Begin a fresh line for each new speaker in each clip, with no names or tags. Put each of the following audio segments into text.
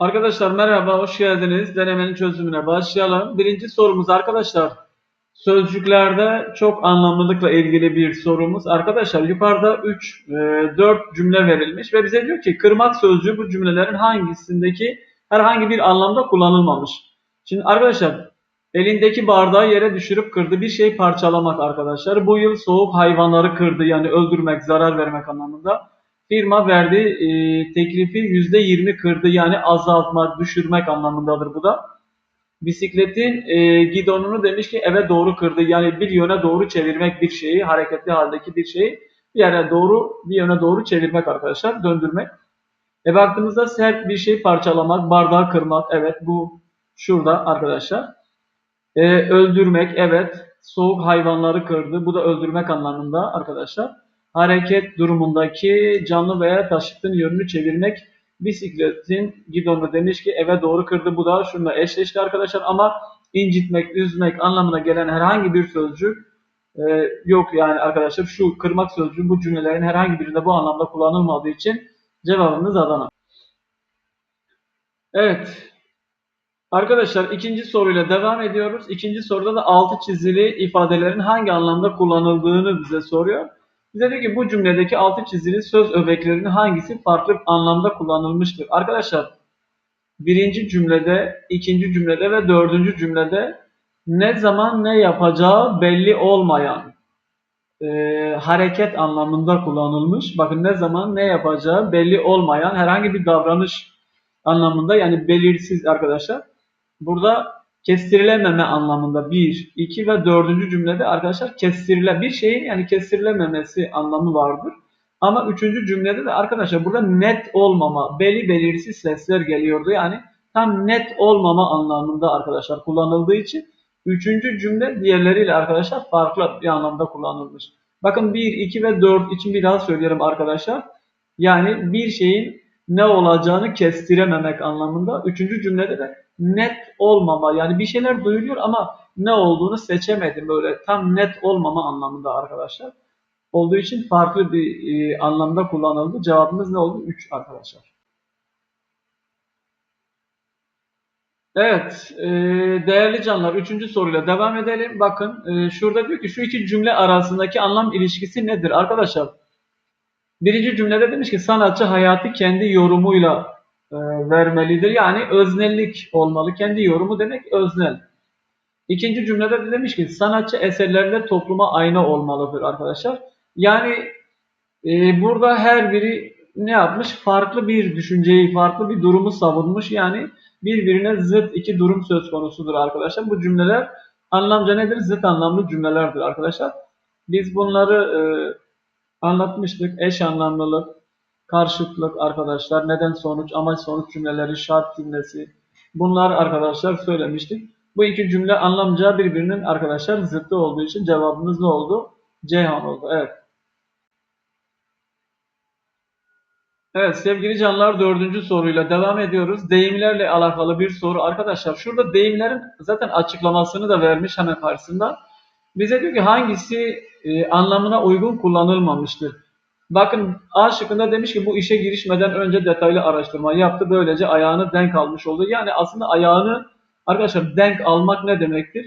Arkadaşlar merhaba, hoş geldiniz. Denemenin çözümüne başlayalım. Birinci sorumuz arkadaşlar, sözcüklerde çok anlamlılıkla ilgili bir sorumuz. Arkadaşlar yukarıda 3, 4 cümle verilmiş ve bize diyor ki kırmak sözcüğü bu cümlelerin hangisindeki herhangi bir anlamda kullanılmamış. Şimdi arkadaşlar elindeki bardağı yere düşürüp kırdı bir şey parçalamak arkadaşlar. Bu yıl soğuk hayvanları kırdı yani öldürmek, zarar vermek anlamında firma verdiği e, teklifi %20 kırdı yani azaltmak, düşürmek anlamındadır bu da. Bisikletin e, gidonunu demiş ki eve doğru kırdı yani bir yöne doğru çevirmek bir şeyi, hareketli haldeki bir şeyi bir yere doğru, bir yöne doğru çevirmek arkadaşlar, döndürmek. E baktığımızda sert bir şey parçalamak, bardağı kırmak, evet bu şurada arkadaşlar. E, öldürmek, evet. Soğuk hayvanları kırdı, bu da öldürmek anlamında arkadaşlar hareket durumundaki canlı veya taşıtın yönünü çevirmek bisikletin gidonu demiş ki eve doğru kırdı. Bu da şununla eşleşti arkadaşlar ama incitmek, üzmek anlamına gelen herhangi bir sözcük e, yok yani arkadaşlar. Şu kırmak sözcüğü bu cümlelerin herhangi birinde bu anlamda kullanılmadığı için cevabımız Adana. Evet. Arkadaşlar ikinci soruyla devam ediyoruz. İkinci soruda da altı çizili ifadelerin hangi anlamda kullanıldığını bize soruyor. Bize diyor ki bu cümledeki altı çizili söz öbeklerinin hangisi farklı anlamda kullanılmıştır? Arkadaşlar birinci cümlede, ikinci cümlede ve dördüncü cümlede ne zaman ne yapacağı belli olmayan e, hareket anlamında kullanılmış. Bakın ne zaman ne yapacağı belli olmayan herhangi bir davranış anlamında yani belirsiz arkadaşlar. Burada kestirilememe anlamında bir, iki ve dördüncü cümlede arkadaşlar kestirile bir şeyin yani kestirilememesi anlamı vardır. Ama üçüncü cümlede de arkadaşlar burada net olmama, belli belirsiz sesler geliyordu. Yani tam net olmama anlamında arkadaşlar kullanıldığı için üçüncü cümle diğerleriyle arkadaşlar farklı bir anlamda kullanılmış. Bakın 1, 2 ve 4 için bir daha söyleyelim arkadaşlar. Yani bir şeyin ne olacağını kestirememek anlamında. Üçüncü cümlede de net olmama yani bir şeyler duyuluyor ama ne olduğunu seçemedim böyle tam net olmama anlamında arkadaşlar. Olduğu için farklı bir e, anlamda kullanıldı. Cevabımız ne oldu? 3 arkadaşlar. Evet, e, değerli canlar, üçüncü soruyla devam edelim. Bakın, e, şurada diyor ki şu iki cümle arasındaki anlam ilişkisi nedir? Arkadaşlar, birinci cümlede demiş ki sanatçı hayatı kendi yorumuyla e, vermelidir. Yani öznellik olmalı. Kendi yorumu demek öznel. İkinci cümlede de demiş ki sanatçı eserlerinde topluma ayna olmalıdır arkadaşlar. Yani e, burada her biri ne yapmış? Farklı bir düşünceyi, farklı bir durumu savunmuş. Yani birbirine zıt iki durum söz konusudur arkadaşlar. Bu cümleler anlamca nedir? Zıt anlamlı cümlelerdir arkadaşlar. Biz bunları e, anlatmıştık. Eş anlamlılık, karşıtlık arkadaşlar, neden sonuç, amaç sonuç cümleleri, şart cümlesi. Bunlar arkadaşlar söylemiştik. Bu iki cümle anlamca birbirinin arkadaşlar zıttı olduğu için cevabımız ne oldu? Ceyhan oldu. Evet. Evet sevgili canlar dördüncü soruyla devam ediyoruz. Deyimlerle alakalı bir soru. Arkadaşlar şurada deyimlerin zaten açıklamasını da vermiş hemen karşısında. Bize diyor ki hangisi e, anlamına uygun kullanılmamıştır. Bakın A şıkkında demiş ki bu işe girişmeden önce detaylı araştırma yaptı. Böylece ayağını denk almış oldu. Yani aslında ayağını arkadaşlar denk almak ne demektir?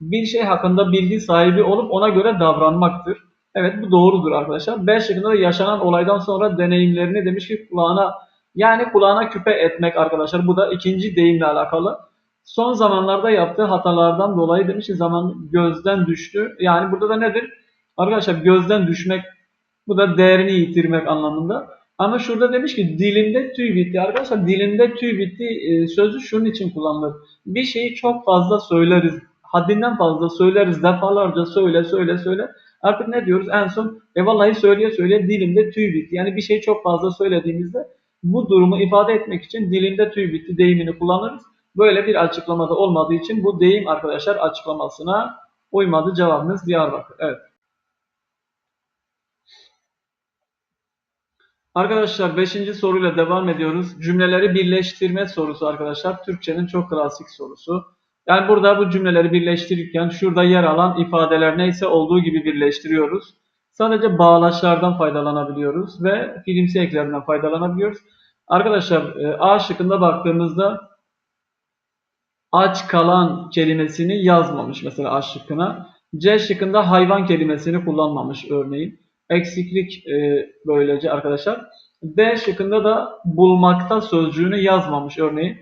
Bir şey hakkında bilgi sahibi olup ona göre davranmaktır. Evet bu doğrudur arkadaşlar. B şıkkında da yaşanan olaydan sonra deneyimlerini demiş ki kulağına yani kulağına küpe etmek arkadaşlar. Bu da ikinci deyimle alakalı. Son zamanlarda yaptığı hatalardan dolayı demiş ki zaman gözden düştü. Yani burada da nedir? Arkadaşlar gözden düşmek bu da değerini yitirmek anlamında. Ama şurada demiş ki dilinde tüy bitti. Arkadaşlar dilinde tüy bitti e, sözü şunun için kullanılır. Bir şeyi çok fazla söyleriz. Haddinden fazla söyleriz. Defalarca söyle söyle söyle. Artık ne diyoruz? En son e vallahi söyleye söyleye dilimde tüy bitti. Yani bir şeyi çok fazla söylediğimizde bu durumu ifade etmek için dilinde tüy bitti deyimini kullanırız. Böyle bir açıklamada olmadığı için bu deyim arkadaşlar açıklamasına uymadı. Cevabımız Diyarbakır. Evet. Arkadaşlar 5. soruyla devam ediyoruz. Cümleleri birleştirme sorusu arkadaşlar. Türkçenin çok klasik sorusu. Yani burada bu cümleleri birleştirirken şurada yer alan ifadeler neyse olduğu gibi birleştiriyoruz. Sadece bağlaçlardan faydalanabiliyoruz ve fiilimsi eklerden faydalanabiliyoruz. Arkadaşlar e, A şıkkında baktığımızda aç kalan kelimesini yazmamış mesela A şıkkına. C şıkkında hayvan kelimesini kullanmamış örneğin. Eksiklik e, böylece arkadaşlar. D şıkkında da bulmakta sözcüğünü yazmamış örneğin.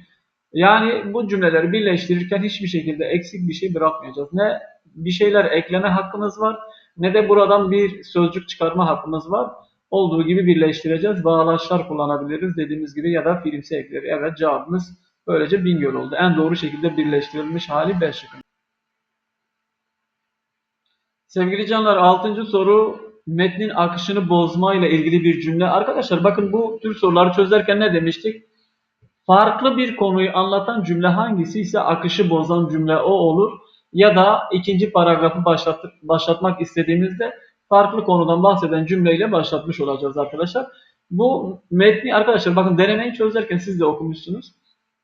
Yani bu cümleleri birleştirirken hiçbir şekilde eksik bir şey bırakmayacağız. Ne bir şeyler ekleme hakkımız var ne de buradan bir sözcük çıkarma hakkımız var. Olduğu gibi birleştireceğiz. Bağlaçlar kullanabiliriz dediğimiz gibi ya da fiilimsi ekleri. Evet cevabımız böylece Bingöl oldu. En doğru şekilde birleştirilmiş hali B şıkkı. Sevgili canlar 6. soru metnin akışını bozma ile ilgili bir cümle. Arkadaşlar bakın bu tür soruları çözerken ne demiştik? Farklı bir konuyu anlatan cümle hangisi ise akışı bozan cümle o olur. Ya da ikinci paragrafı başlat, başlatmak istediğimizde farklı konudan bahseden cümleyle başlatmış olacağız arkadaşlar. Bu metni arkadaşlar bakın denemeyi çözerken siz de okumuşsunuz.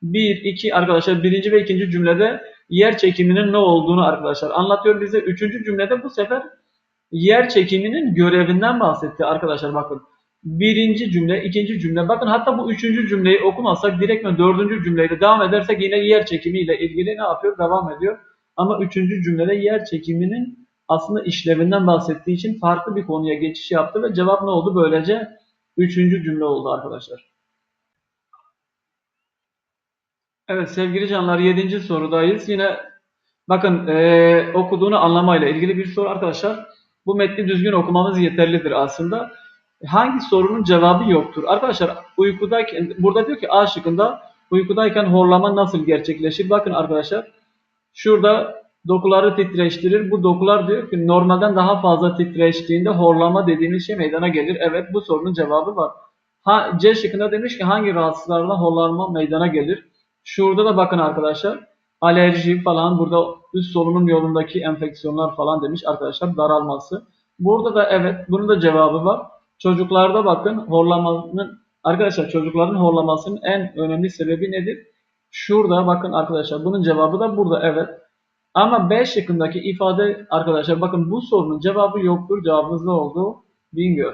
1, 2 arkadaşlar birinci ve ikinci cümlede yer çekiminin ne olduğunu arkadaşlar anlatıyor bize. Üçüncü cümlede bu sefer yer çekiminin görevinden bahsetti arkadaşlar bakın. Birinci cümle, ikinci cümle. Bakın hatta bu üçüncü cümleyi okumazsak direktmen dördüncü cümleyle devam edersek yine yer çekimiyle ilgili ne yapıyor? Devam ediyor. Ama üçüncü cümlede yer çekiminin aslında işlevinden bahsettiği için farklı bir konuya geçiş yaptı ve cevap ne oldu? Böylece üçüncü cümle oldu arkadaşlar. Evet sevgili canlar 7. sorudayız. Yine bakın e, okuduğunu anlamayla ilgili bir soru arkadaşlar. Bu metni düzgün okumamız yeterlidir aslında. Hangi sorunun cevabı yoktur? Arkadaşlar uykudayken burada diyor ki A şıkkında uykudayken horlama nasıl gerçekleşir? Bakın arkadaşlar şurada dokuları titreştirir. Bu dokular diyor ki normalden daha fazla titreştiğinde horlama dediğimiz şey meydana gelir. Evet bu sorunun cevabı var. Ha, C şıkkında demiş ki hangi rahatsızlarla horlama meydana gelir? Şurada da bakın arkadaşlar alerji falan burada üst solunum yolundaki enfeksiyonlar falan demiş arkadaşlar daralması. Burada da evet bunun da cevabı var. Çocuklarda bakın horlamanın arkadaşlar çocukların horlamasının en önemli sebebi nedir? Şurada bakın arkadaşlar bunun cevabı da burada evet. Ama B şıkkındaki ifade arkadaşlar bakın bu sorunun cevabı yoktur. Cevabımız ne oldu? Bingöl.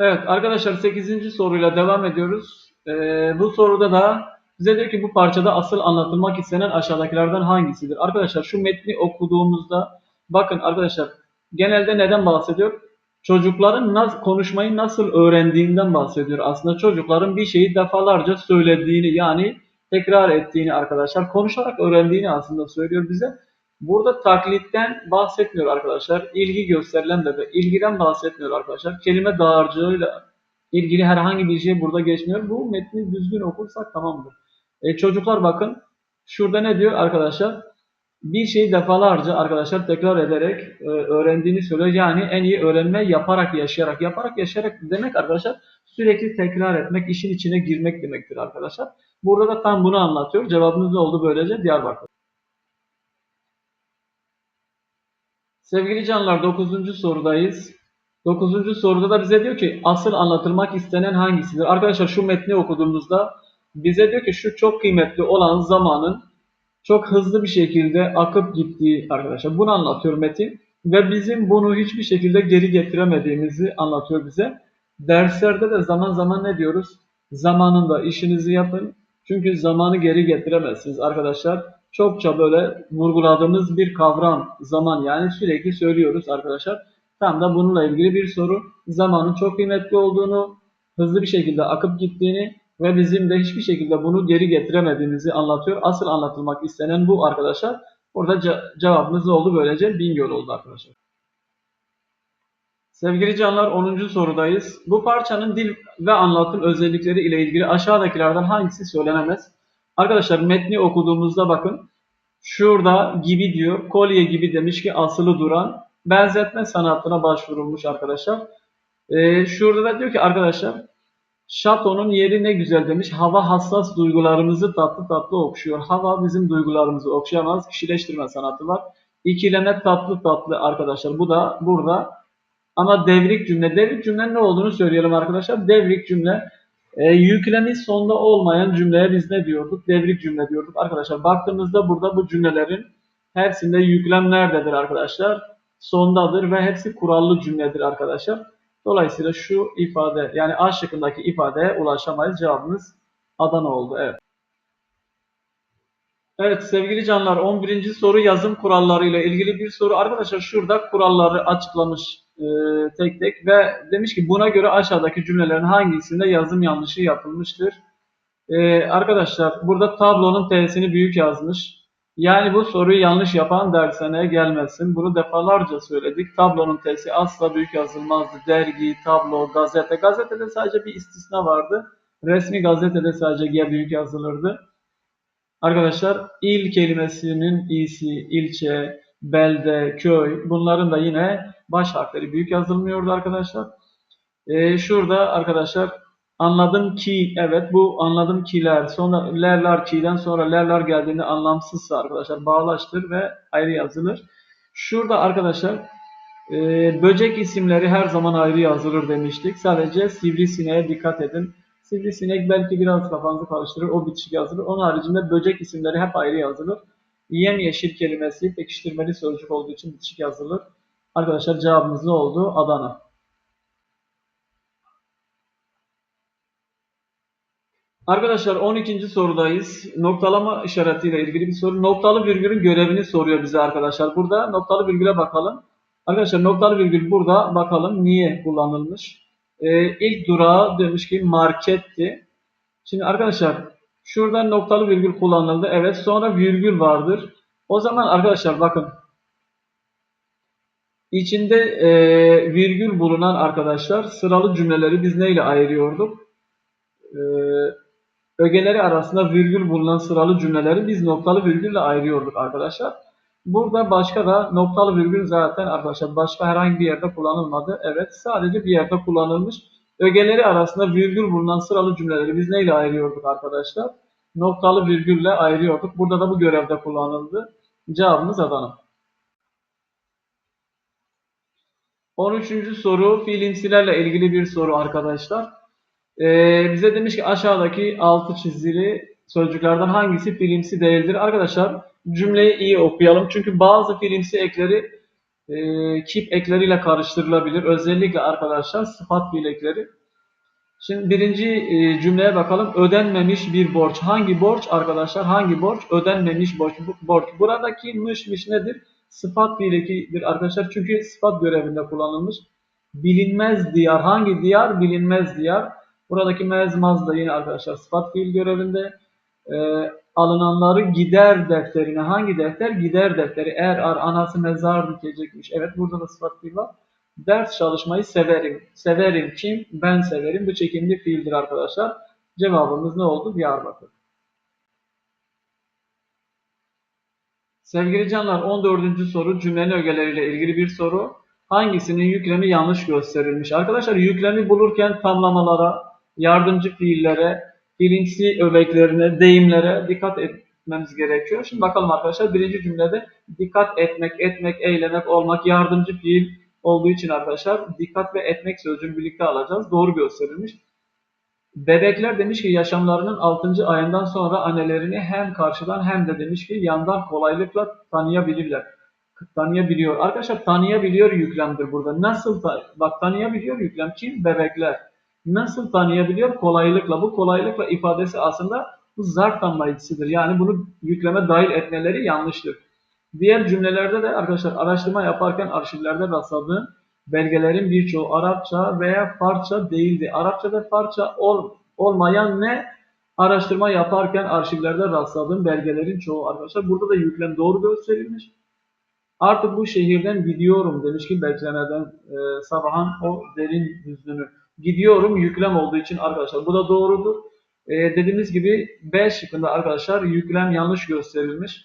Evet arkadaşlar 8. soruyla devam ediyoruz. Ee, bu soruda da bize diyor ki bu parçada asıl anlatılmak istenen aşağıdakilerden hangisidir? Arkadaşlar şu metni okuduğumuzda bakın arkadaşlar genelde neden bahsediyor? Çocukların nasıl, konuşmayı nasıl öğrendiğinden bahsediyor. Aslında çocukların bir şeyi defalarca söylediğini yani tekrar ettiğini arkadaşlar konuşarak öğrendiğini aslında söylüyor bize. Burada taklitten bahsetmiyor arkadaşlar. İlgi gösterilen bebe. ilgiden bahsetmiyor arkadaşlar. Kelime dağarcığıyla ilgili herhangi bir şey burada geçmiyor. Bu metni düzgün okursak tamamdır. E, çocuklar bakın. Şurada ne diyor arkadaşlar? Bir şeyi defalarca arkadaşlar tekrar ederek e, öğrendiğini söylüyor. Yani en iyi öğrenme yaparak yaşayarak. Yaparak yaşayarak demek arkadaşlar sürekli tekrar etmek, işin içine girmek demektir arkadaşlar. Burada da tam bunu anlatıyor. Cevabımız ne oldu böylece? Diyarbakır. Sevgili canlar 9. sorudayız. 9. soruda da bize diyor ki asıl anlatılmak istenen hangisidir? Arkadaşlar şu metni okuduğumuzda bize diyor ki şu çok kıymetli olan zamanın çok hızlı bir şekilde akıp gittiği arkadaşlar. Bunu anlatıyor metin ve bizim bunu hiçbir şekilde geri getiremediğimizi anlatıyor bize. Derslerde de zaman zaman ne diyoruz? Zamanında işinizi yapın. Çünkü zamanı geri getiremezsiniz arkadaşlar çokça böyle vurguladığımız bir kavram zaman yani sürekli söylüyoruz arkadaşlar. Tam da bununla ilgili bir soru. Zamanın çok kıymetli olduğunu, hızlı bir şekilde akıp gittiğini ve bizim de hiçbir şekilde bunu geri getiremediğimizi anlatıyor. Asıl anlatılmak istenen bu arkadaşlar. Orada ce cevabımız ne oldu? Böylece Bingöl oldu arkadaşlar. Sevgili canlar 10. sorudayız. Bu parçanın dil ve anlatım özellikleri ile ilgili aşağıdakilerden hangisi söylenemez? Arkadaşlar metni okuduğumuzda bakın şurada gibi diyor. Kolye gibi demiş ki asılı duran benzetme sanatına başvurulmuş arkadaşlar. Ee, şurada da diyor ki arkadaşlar şatonun yeri ne güzel demiş. Hava hassas duygularımızı tatlı tatlı okşuyor. Hava bizim duygularımızı okşayamaz. Kişileştirme sanatı var. İkileme tatlı tatlı arkadaşlar. Bu da burada. Ama devrik cümle. Devrik cümlenin ne olduğunu söyleyelim arkadaşlar. Devrik cümle e, yüklemi sonda olmayan cümleye biz ne diyorduk? Devrik cümle diyorduk. Arkadaşlar baktığımızda burada bu cümlelerin hepsinde yüklem nerededir arkadaşlar? Sondadır ve hepsi kurallı cümledir arkadaşlar. Dolayısıyla şu ifade yani A şıkkındaki ifadeye ulaşamayız. Cevabımız Adana oldu. Evet. Evet sevgili canlar 11. soru yazım kuralları ile ilgili bir soru. Arkadaşlar şurada kuralları açıklamış e, tek tek ve demiş ki buna göre aşağıdaki cümlelerin hangisinde yazım yanlışı yapılmıştır? E, arkadaşlar burada tablonun T'sini büyük yazmış. Yani bu soruyu yanlış yapan dershaneye gelmesin. Bunu defalarca söyledik. Tablonun T'si asla büyük yazılmazdı. Dergi, tablo, gazete. Gazetede sadece bir istisna vardı. Resmi gazetede sadece G büyük yazılırdı. Arkadaşlar il kelimesinin iyisi, ilçe, belde, köy bunların da yine baş harfleri büyük yazılmıyordu arkadaşlar. Ee, şurada arkadaşlar anladım ki evet bu anladım kiler sonra lerler ki'den sonra lerler geldiğinde anlamsızsa arkadaşlar bağlaştır ve ayrı yazılır. Şurada arkadaşlar e, böcek isimleri her zaman ayrı yazılır demiştik. Sadece sivrisineğe dikkat edin. Sivrisinek belki biraz kafanızı karıştırır. O bitişik yazılır. Onun haricinde böcek isimleri hep ayrı yazılır. Yemyeşil kelimesi pekiştirmeli sözcük olduğu için bitişik yazılır. Arkadaşlar cevabımız ne oldu? Adana. Arkadaşlar 12. sorudayız. Noktalama işaretiyle ilgili bir soru. Noktalı virgülün görevini soruyor bize arkadaşlar. Burada noktalı virgüle bakalım. Arkadaşlar noktalı virgül burada bakalım niye kullanılmış. Ee, ilk durağı demiş ki marketti. Şimdi arkadaşlar şurada noktalı virgül kullanıldı. Evet sonra virgül vardır. O zaman arkadaşlar bakın. İçinde e, virgül bulunan arkadaşlar sıralı cümleleri biz neyle ayırıyorduk? Eee ögeleri arasında virgül bulunan sıralı cümleleri biz noktalı virgülle ayırıyorduk arkadaşlar. Burada başka da noktalı virgül zaten arkadaşlar başka herhangi bir yerde kullanılmadı. Evet sadece bir yerde kullanılmış. Ögeleri arasında virgül bulunan sıralı cümleleri biz neyle ayırıyorduk arkadaşlar? Noktalı virgülle ayırıyorduk. Burada da bu görevde kullanıldı. Cevabımız Adana. 13. soru fiilimsilerle ilgili bir soru arkadaşlar. Ee, bize demiş ki aşağıdaki altı çizili sözcüklerden hangisi fiilimsi değildir? Arkadaşlar cümleyi iyi okuyalım. Çünkü bazı fiilimsi ekleri e, kip ekleriyle karıştırılabilir. Özellikle arkadaşlar sıfat fiil ekleri. Şimdi birinci e, cümleye bakalım. Ödenmemiş bir borç. Hangi borç arkadaşlar? Hangi borç? Ödenmemiş borç. borç. Buradaki mış mış nedir? Sıfat fiil ekidir arkadaşlar. Çünkü sıfat görevinde kullanılmış. Bilinmez diyar. Hangi diyar? Bilinmez diyar. Buradaki mezmaz da yine arkadaşlar sıfat fiil görevinde. E, alınanları gider defterine. Hangi defter? Gider defteri. Eğer ar, anası mezar dikecekmiş. Evet burada da sıfat fiil var. Ders çalışmayı severim. Severim kim? Ben severim. Bu çekimli fiildir arkadaşlar. Cevabımız ne oldu? Diyarbakır. Sevgili canlar 14. soru cümlenin ögeleriyle ilgili bir soru. Hangisinin yüklemi yanlış gösterilmiş? Arkadaşlar yüklemi bulurken tamlamalara, yardımcı fiillere, bilinçli öbeklerine, deyimlere dikkat etmemiz gerekiyor. Şimdi bakalım arkadaşlar birinci cümlede dikkat etmek, etmek, eylemek, olmak yardımcı fiil olduğu için arkadaşlar dikkat ve etmek sözcüğünü birlikte alacağız. Doğru gösterilmiş. Bebekler demiş ki yaşamlarının 6. ayından sonra annelerini hem karşıdan hem de demiş ki yandan kolaylıkla tanıyabilirler. Tanıyabiliyor. Arkadaşlar tanıyabiliyor yüklemdir burada. Nasıl? Bak tanıyabiliyor yüklem kim? Bebekler. Nasıl tanıyabiliyor? Kolaylıkla. Bu kolaylıkla ifadesi aslında bu zarf tanımlayıcısıdır. Yani bunu yükleme dahil etmeleri yanlıştır. Diğer cümlelerde de arkadaşlar araştırma yaparken arşivlerde rastladığım belgelerin birçoğu Arapça veya Farsça değildi. Arapça ve Farsça ol, olmayan ne? Araştırma yaparken arşivlerde rastladığım belgelerin çoğu arkadaşlar. Burada da yüklem doğru gösterilmiş. Artık bu şehirden gidiyorum demiş ki beklemeden e, sabahın o derin hüznünü. Gidiyorum yüklem olduğu için arkadaşlar. Bu da doğrudur. E, dediğimiz gibi B şıkkında arkadaşlar yüklem yanlış gösterilmiş.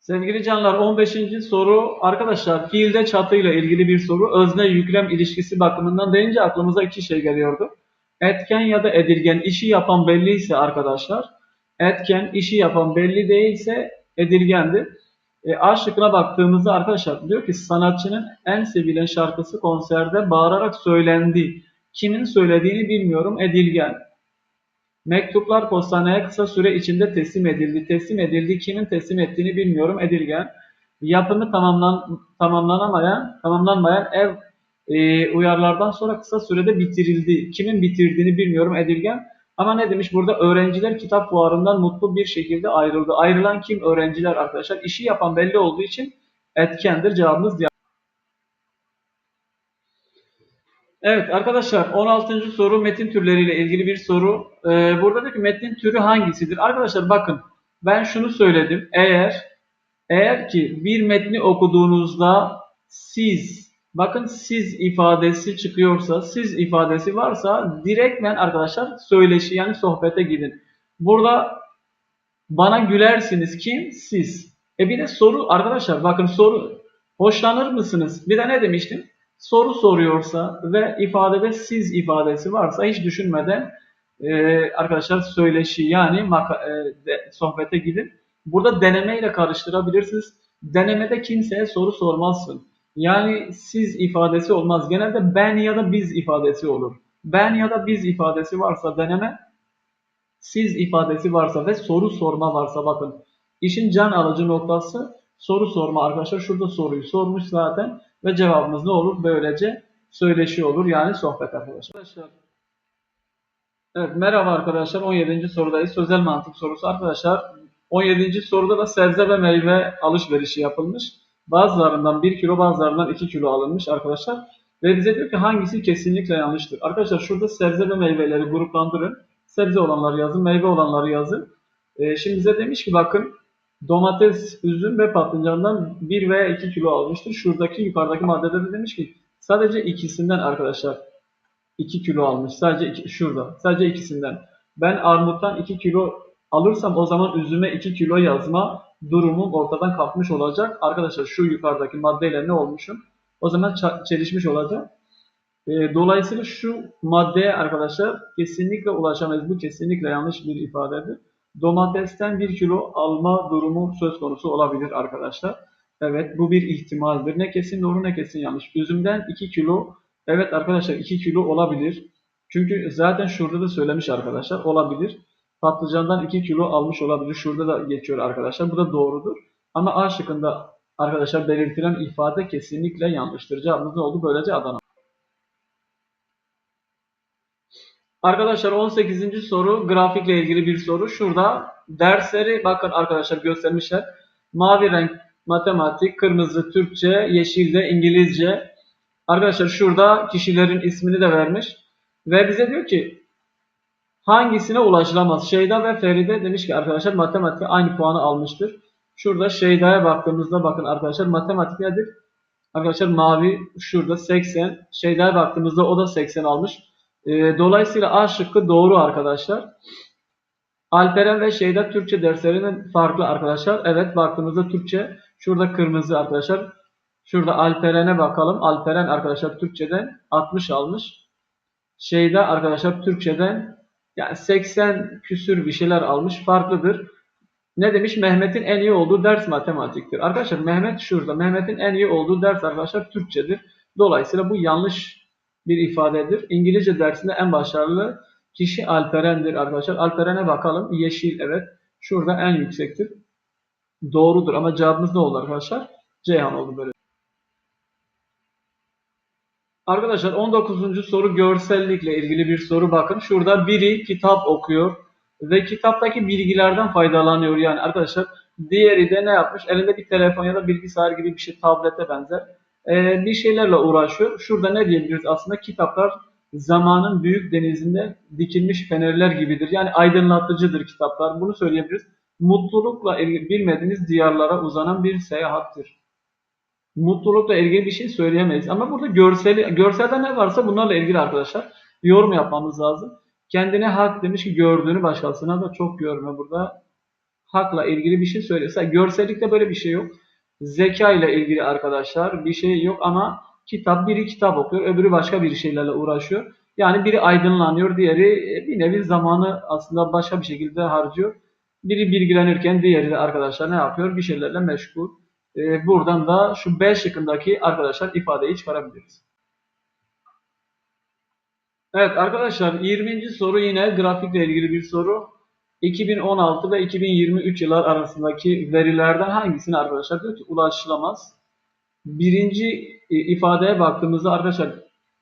Sevgili canlar 15. soru arkadaşlar fiilde çatıyla ilgili bir soru. Özne yüklem ilişkisi bakımından deyince aklımıza iki şey geliyordu. Etken ya da edilgen işi yapan belliyse arkadaşlar etken işi yapan belli değilse edilgendir. E, A şıkkına baktığımızda arkadaşlar diyor ki sanatçının en sevilen şarkısı konserde bağırarak söylendi. Kimin söylediğini bilmiyorum edilgen. Mektuplar postaneye kısa süre içinde teslim edildi. Teslim edildi. Kimin teslim ettiğini bilmiyorum edilgen. yapımı tamamlan, tamamlanamayan, tamamlanmayan ev e, uyarlardan sonra kısa sürede bitirildi. Kimin bitirdiğini bilmiyorum Edilgen. Ama ne demiş burada? Öğrenciler kitap fuarından mutlu bir şekilde ayrıldı. Ayrılan kim? Öğrenciler arkadaşlar. İşi yapan belli olduğu için etkendir. Cevabımız diğer. Evet arkadaşlar 16. soru metin türleriyle ilgili bir soru. Ee, burada diyor ki metnin türü hangisidir? Arkadaşlar bakın ben şunu söyledim. Eğer eğer ki bir metni okuduğunuzda siz bakın siz ifadesi çıkıyorsa siz ifadesi varsa direktmen arkadaşlar söyleşi yani sohbete gidin. Burada bana gülersiniz kim? Siz. E bir de soru arkadaşlar bakın soru hoşlanır mısınız? Bir de ne demiştim? Soru soruyorsa ve ifadede siz ifadesi varsa hiç düşünmeden e, arkadaşlar söyleşi yani maka, e, de, sohbete gidin. Burada denemeyle karıştırabilirsiniz. Denemede kimseye soru sormazsın. Yani siz ifadesi olmaz. Genelde ben ya da biz ifadesi olur. Ben ya da biz ifadesi varsa deneme, siz ifadesi varsa ve soru sorma varsa bakın. İşin can alıcı noktası soru sorma arkadaşlar. Şurada soruyu sormuş zaten ve cevabımız ne olur? Böylece söyleşi olur yani sohbet arkadaşlar. Evet merhaba arkadaşlar 17. sorudayız. Sözel mantık sorusu arkadaşlar. 17. soruda da sebze ve meyve alışverişi yapılmış. Bazılarından 1 kilo bazılarından 2 kilo alınmış arkadaşlar. Ve bize diyor ki hangisi kesinlikle yanlıştır. Arkadaşlar şurada sebze ve meyveleri gruplandırın. Sebze olanları yazın, meyve olanları yazın. Ee, şimdi bize demiş ki bakın domates, üzüm ve patlıcandan 1 veya 2 kilo almıştır. Şuradaki yukarıdaki maddede de demiş ki sadece ikisinden arkadaşlar 2 kilo almış. Sadece iki, şurada. Sadece ikisinden. Ben armuttan 2 kilo alırsam o zaman üzüme 2 kilo yazma durumum ortadan kalkmış olacak. Arkadaşlar şu yukarıdaki maddeyle ne olmuşum? O zaman çelişmiş olacak. E, dolayısıyla şu maddeye arkadaşlar kesinlikle ulaşamayız. Bu kesinlikle yanlış bir ifadedir. Domatesten 1 kilo alma durumu söz konusu olabilir arkadaşlar. Evet bu bir ihtimaldir. Ne kesin doğru ne kesin yanlış. Üzümden 2 kilo evet arkadaşlar 2 kilo olabilir. Çünkü zaten şurada da söylemiş arkadaşlar olabilir. Patlıcandan 2 kilo almış olabilir. Şurada da geçiyor arkadaşlar. Bu da doğrudur. Ama A şıkkında arkadaşlar belirtilen ifade kesinlikle yanlıştır. Cevabımız ne oldu? Böylece Adana. Arkadaşlar 18. soru grafikle ilgili bir soru. Şurada dersleri bakın arkadaşlar göstermişler. Mavi renk matematik, kırmızı Türkçe, yeşil de İngilizce. Arkadaşlar şurada kişilerin ismini de vermiş. Ve bize diyor ki hangisine ulaşılamaz? Şeyda ve Feride demiş ki arkadaşlar matematik aynı puanı almıştır. Şurada Şeyda'ya baktığımızda bakın arkadaşlar matematik nedir? Arkadaşlar mavi şurada 80. Şeyda'ya baktığımızda o da 80 almış. E, dolayısıyla A şıkkı doğru arkadaşlar. Alperen ve Şeyda Türkçe derslerinin farklı arkadaşlar. Evet baktığımızda Türkçe şurada kırmızı arkadaşlar. Şurada Alperen'e bakalım. Alperen arkadaşlar Türkçeden 60 almış. Şeyda arkadaşlar Türkçeden yani 80 küsür bir şeyler almış. Farklıdır. Ne demiş? Mehmet'in en iyi olduğu ders matematiktir. Arkadaşlar Mehmet şurada. Mehmet'in en iyi olduğu ders arkadaşlar Türkçedir. Dolayısıyla bu yanlış bir ifadedir. İngilizce dersinde en başarılı kişi Alperen'dir arkadaşlar. Alperen'e bakalım. Yeşil evet. Şurada en yüksektir. Doğrudur ama cevabımız ne oldu arkadaşlar? Ceyhan oldu böyle. Arkadaşlar 19. soru görsellikle ilgili bir soru. Bakın şurada biri kitap okuyor ve kitaptaki bilgilerden faydalanıyor. Yani arkadaşlar diğeri de ne yapmış? Elinde bir telefon ya da bilgisayar gibi bir şey tablete benzer e, bir şeylerle uğraşıyor. Şurada ne diyebiliriz? Aslında kitaplar zamanın büyük denizinde dikilmiş fenerler gibidir. Yani aydınlatıcıdır kitaplar. Bunu söyleyebiliriz. Mutlulukla ilgili bilmediğiniz diyarlara uzanan bir seyahattir. Mutlulukla ilgili bir şey söyleyemeyiz. Ama burada görseli, görselde ne varsa bunlarla ilgili arkadaşlar yorum yapmamız lazım. Kendine hak demiş ki gördüğünü başkasına da çok görme burada. Hakla ilgili bir şey söylese. Görsellikte böyle bir şey yok. Zeka ile ilgili arkadaşlar bir şey yok ama kitap biri kitap okuyor, öbürü başka bir şeylerle uğraşıyor. Yani biri aydınlanıyor, diğeri e, bir nevi zamanı aslında başka bir şekilde harcıyor. Biri bilgilenirken diğeri de arkadaşlar ne yapıyor? Bir şeylerle meşgul. Ee, buradan da şu B şıkkındaki arkadaşlar ifadeyi çıkarabiliriz. Evet arkadaşlar 20. soru yine grafikle ilgili bir soru. 2016 ve 2023 yıllar arasındaki verilerden hangisine arkadaşlar diyor ki ulaşılamaz. Birinci e, ifadeye baktığımızda arkadaşlar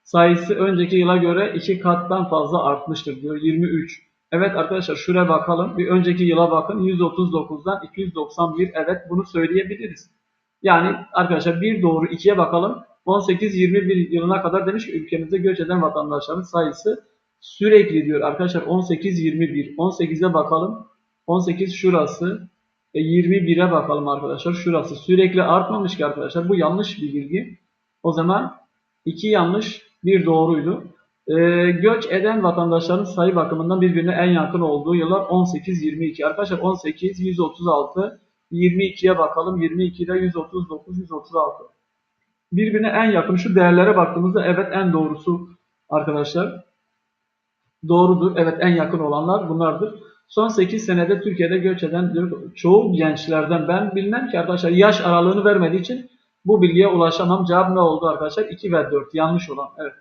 sayısı önceki yıla göre iki kattan fazla artmıştır diyor 23. Evet arkadaşlar şuraya bakalım. Bir önceki yıla bakın 139'dan 291 evet bunu söyleyebiliriz. Yani arkadaşlar bir doğru ikiye bakalım. 18-21 yılına kadar demiş ki ülkemizde göç eden vatandaşların sayısı sürekli diyor arkadaşlar 18-21. 18'e bakalım. 18 şurası. E 21'e bakalım arkadaşlar. Şurası sürekli artmamış ki arkadaşlar. Bu yanlış bir bilgi. O zaman iki yanlış bir doğruydu. E, göç eden vatandaşların sayı bakımından birbirine en yakın olduğu yıllar 18-22. Arkadaşlar 18, 136, 22'ye bakalım. 22'de 139, 136. Birbirine en yakın şu değerlere baktığımızda evet en doğrusu arkadaşlar. Doğrudur. Evet en yakın olanlar bunlardır. Son 8 senede Türkiye'de göç eden çoğu gençlerden ben bilmem ki arkadaşlar yaş aralığını vermediği için bu bilgiye ulaşamam. Cevap ne oldu arkadaşlar? 2 ve 4 yanlış olan. Evet.